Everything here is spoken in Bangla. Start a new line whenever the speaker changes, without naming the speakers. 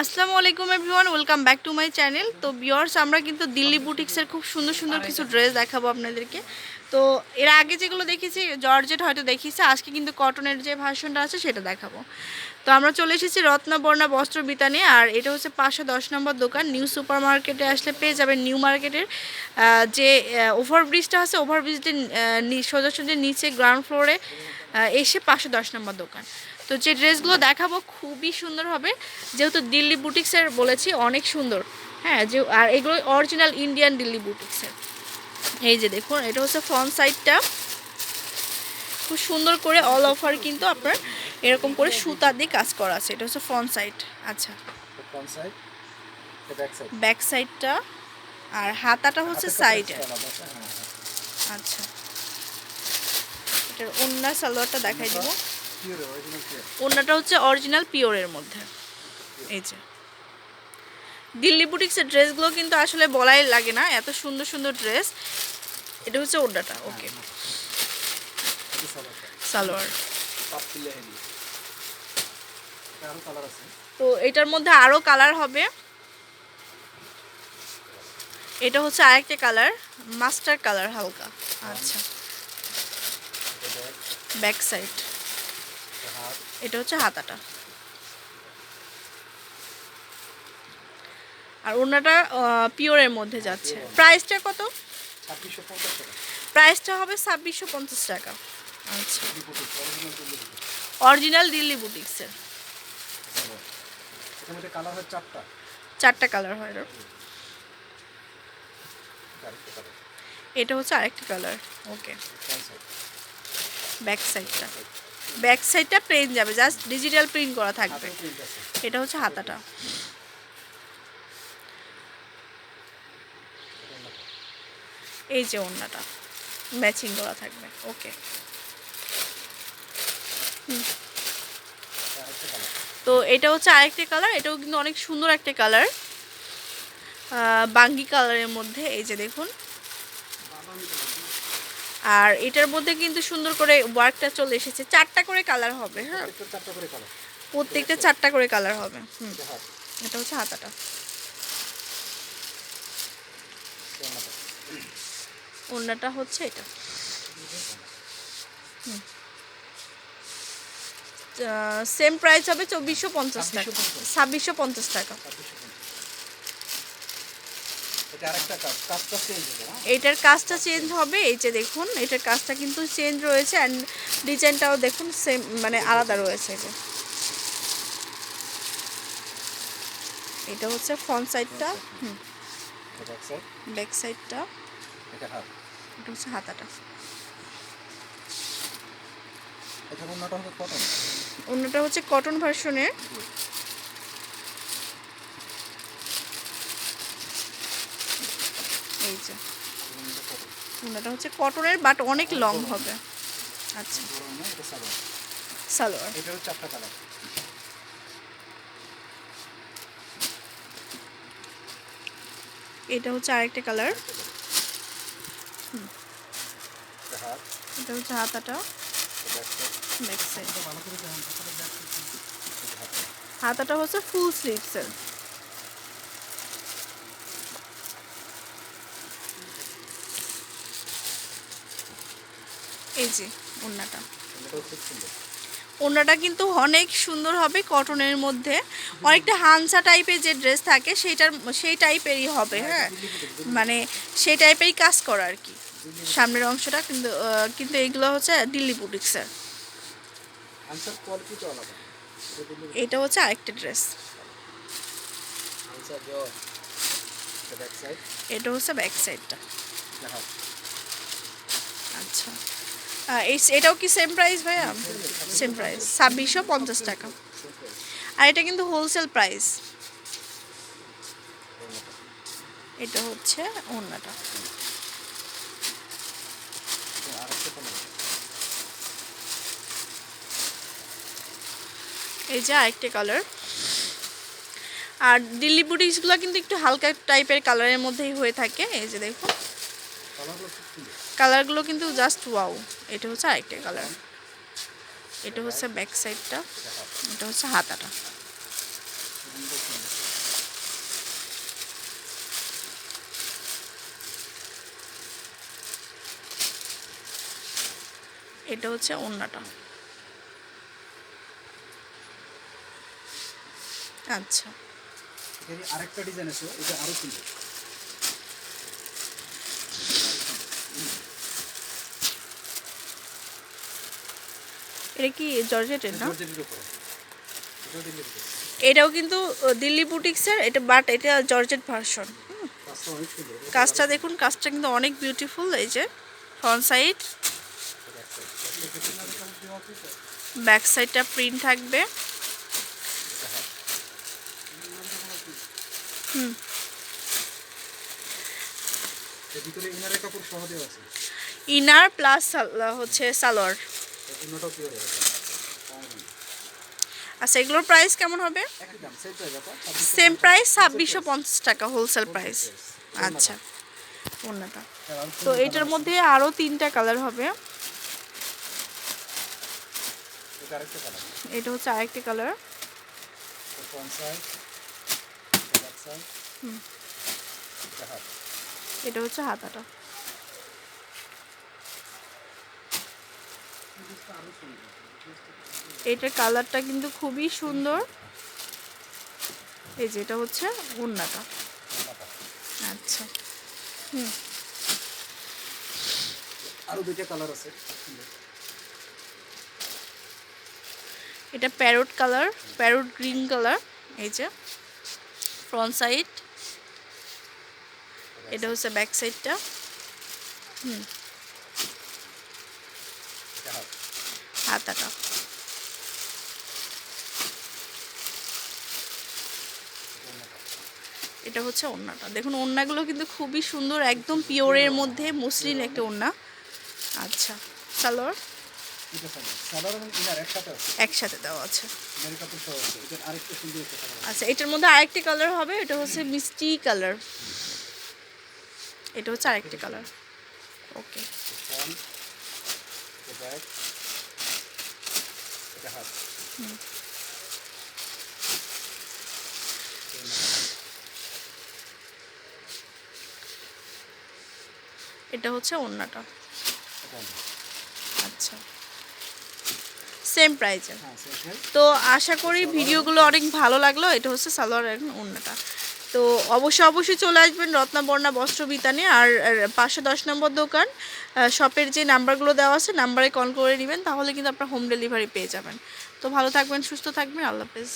আসসালামু আলাইকুম everyone welcome back to my channel. তো বিয়ার্স আমরা কিন্তু দিল্লি বুটিক্সের খুব সুন্দর সুন্দর কিছু ড্রেস দেখাবো আপনাদেরকে। তো এর আগে যেগুলো দেখেছি জর্জেট হয়তো দেখিয়েছে আজকে কিন্তু কটনের যে ভার্সনটা আছে সেটা দেখাবো। তো আমরা চলে এসেছি রত্নবর্ণা বস্ত্র বিতানে আর এটা হচ্ছে পাঁচশো দশ নম্বর দোকান। নিউ সুপার মার্কেটে আসলে পেয়ে যাবেন নিউ মার্কেটের যে ওভারব্রিজটা আছে ওভারব্রিজটির সোজাসুজি নিচে গ্রাউন্ড ফ্লোরে এসে পাঁচশো দশ নম্বর দোকান। তো যে ড্রেসগুলো দেখাবো খুবই সুন্দর হবে। যেহেতু দিল্লি বুটিক্সের বলেছি অনেক সুন্দর। হ্যাঁ যে আর এগুলো অরিজিনাল ইন্ডিয়ান দিল্লি বুটিক্সের। এই যে দেখুন এটা হচ্ছে ফ্রন্ট সাইডটা খুব সুন্দর করে অল ওভার কিন্তু আপনার এরকম করে সুতা দিয়ে কাজ করা আছে। এটা হচ্ছে ফ্রন্ট সাইড আচ্ছা।
ব্যাক
সাইডটা আর হাতাটা হচ্ছে সাইডে আচ্ছা। এটার অন্য সালোয়ারটা দেখাই দিব। ওড়নাটা হচ্ছে অরিজিনাল পিওরের মধ্যে। এই যে। দিল্লি বুটিক্সের ড্রেসগুলো কিন্তু আসলে বলাই লাগে না এত সুন্দর সুন্দর ড্রেস। এটা হচ্ছে ওড়নাটা ওকে সালোয়ার
আরও কালার আছে।
তো এটার মধ্যে আরও কালার হবে। এটা হচ্ছে আরেকটা কালার মাস্টার কালার হালকা। আচ্ছা।
ব্যাক
ব্যাক সাইড
এটা
হচ্ছে হাতাটা। আর ওড়নাটা পিওরের মধ্যে যাচ্ছে। প্রাইসটা কত? প্রাইসটা হবে ছাব্বিশশো পঞ্চাশ টাকা। আচ্ছা।
অরিজিনাল
দিল্লি বুটিক্সের।
চারটা
কালার হয়। এটা হচ্ছে আরেকটা কালার ওকে ব্যাক সাইডটা ব্যাক সাইডটা প্লেন যাবে জাস্ট ডিজিটাল প্রিন্ট করা থাকবে।
আছে।
এটা হচ্ছে হাতাটা। এই যে ওড়নাটা ম্যাচিং করা থাকবে ওকে। তো এটা হচ্ছে আরেকটা কালার এটাও কিন্তু অনেক সুন্দর একটা কালার। বাঙ্গি কালারের মধ্যে এই যে দেখুন। আর এটার মধ্যে কিন্তু সুন্দর করে ওয়ার্কটা চলে এসেছে। চারটা করে কালার হবে হ্যাঁ? প্রত্যেকটা চারটা করে কালার হবে হুম।
এটা
হচ্ছে হাতাটা।
ওড়নাটা
হচ্ছে এটা। সেম প্রাইস হবে চব্বিশশো পঞ্চাশ টাকা।
2650
ছাব্বিশশো পঞ্চাশ টাকা
ছাব্বিশশো পঞ্চাশ এটা আরেকটা কাজ কাজটা চেঞ্জ হবে না
এটার কাজটা চেঞ্জ হবে এই যে দেখুন এটার কাজটা কিন্তু চেঞ্জ রয়েছে অ্যান্ড ডিজাইনটাও দেখুন সেম মানে আলাদা রয়েছে এটা এটা হচ্ছে ফ্রন্ট সাইডটা হুম।
ব্যাক
সাইডটা
এটা
হচ্ছে হাতাটা।
অন্যটা
হচ্ছে কটন ভার্সনের এই যে। অন্যটা হচ্ছে কটনের বাট অনেক লং হবে। আচ্ছা।
সালোয়ার। এটা হচ্ছে চারটা কালার
এটা হচ্ছে আরেকটা কালার
এটা
হচ্ছে হাতাটা হাতাটা হচ্ছে ফুল স্লিভসের এই যে ওড়নাটা। ওড়নাটা কিন্তু অনেক সুন্দর হবে কটনের মধ্যে। অনেকটা হানসা টাইপের যে ড্রেস থাকে সেইটার সেই টাইপেরই হবে হ্যাঁ মানে সেই টাইপেরই কাজ করা আর কি। সামনের অংশটা কিন্তু কিন্তু এগুলো হচ্ছে দিল্লি বুটিক্সের
এটা
হচ্ছে আরেকটা ড্রেস।
এটা
হচ্ছে ব্যাক সাইডটা আচ্ছা। এটাও কি সেম প্রাইস ভাইয়া? সেম প্রাইস ছাব্বিশশো পঞ্চাশ টাকা। আর এটা কিন্তু হোলসেল প্রাইস এটা হচ্ছে
আরেকটা
এই যে আরেকটা কালার আর দিল্লি বুটিক্সগুলো কিন্তু একটু হালকা টাইপের কালারের মধ্যেই হয়ে থাকে। এই যে দেখুন।
কালারগুলো
কিন্তু জাস্ট ওয়াও। এটা হচ্ছে আরেকটা কালার। এটা হচ্ছে ব্যাক সাইডটা এটা হচ্ছে হাতাটা। এটা হচ্ছে ওন্নাটা আচ্ছা।
আরেকটা ডিজাইন আছে, এটা আরও সুন্দর।
এটা কি জর্জেটের না?
এটাও
কিন্তু দিল্লি বুটিক্সের এটা বাট এটা জর্জেট ভার্সন।
কাজটা
দেখুন কাজটা কিন্তু অনেক বিউটিফুল এই যে ফ্রন্ট সাইড ব্যাক সাইডটা প্রিন্ট থাকবে। হুম। ইনার প্লাস হচ্ছে সালোয়ার।
অন্যটাও পিওর হয়ে
আচ্ছা এগুলোর প্রাইস কেমন হবে?
সেম প্রাইস
ছাব্বিশশো পঞ্চাশ। টাকা হোলসেল প্রাইস আচ্ছা ওনাটা তো এটার মধ্যে আরও তিনটা কালার হবে।
এটা
হচ্ছে আরেকটি কালার
এটা
হচ্ছে হাতাটা
আরও সুন্দর
এটার কালারটা কিন্তু খুবই সুন্দর। এই যে এটা হচ্ছে ওন্নাটা আচ্ছা। হুম।
আরও দুইটা কালার আছে।
এটা parrot colour parrot green colour এই যে ফ্রন্ট সাইড। এটা হচ্ছে ব্যাক সাইডটা। হুম
এটা হাত
হাতাটা এটা হচ্ছে ওড়নাটা দেখুন ওড়নাগুলো কিন্তু খুবই সুন্দর একদম পিওরের মধ্যে মসলিন একটা ওড়না আচ্ছা সালোয়ার
ইনার একসাথে
দেওয়া আছে
কালার
আচ্ছা এটার মধ্যে আরেকটি কালার হবে এটা হচ্ছে মিষ্টি কালার এটা হচ্ছে আরেকটি কালার ওকে
এটা হাত
এটা হচ্ছে
এটা
আচ্ছা। সেম প্রাইজের
হ্যাঁ।
তো আশা করি ভিডিওগুলো অনেক ভালো লাগল। এটা হচ্ছে সালোয়ার ওড়নাটা। তো অবশ্যই অবশ্যই চলে আসবেন রত্নাবর্ণা বস্ত্র বিতানে আর পাঁচশো দশ নম্বর দোকান শপের যে নাম্বারগুলো দেওয়া আছে নাম্বারে কল করে নেবেন, তাহলে কিন্তু আপনার হোম ডেলিভারি পেয়ে যাবেন। তো ভালো থাকবেন, সুস্থ থাকবেন, আল্লাহ হাফেজ।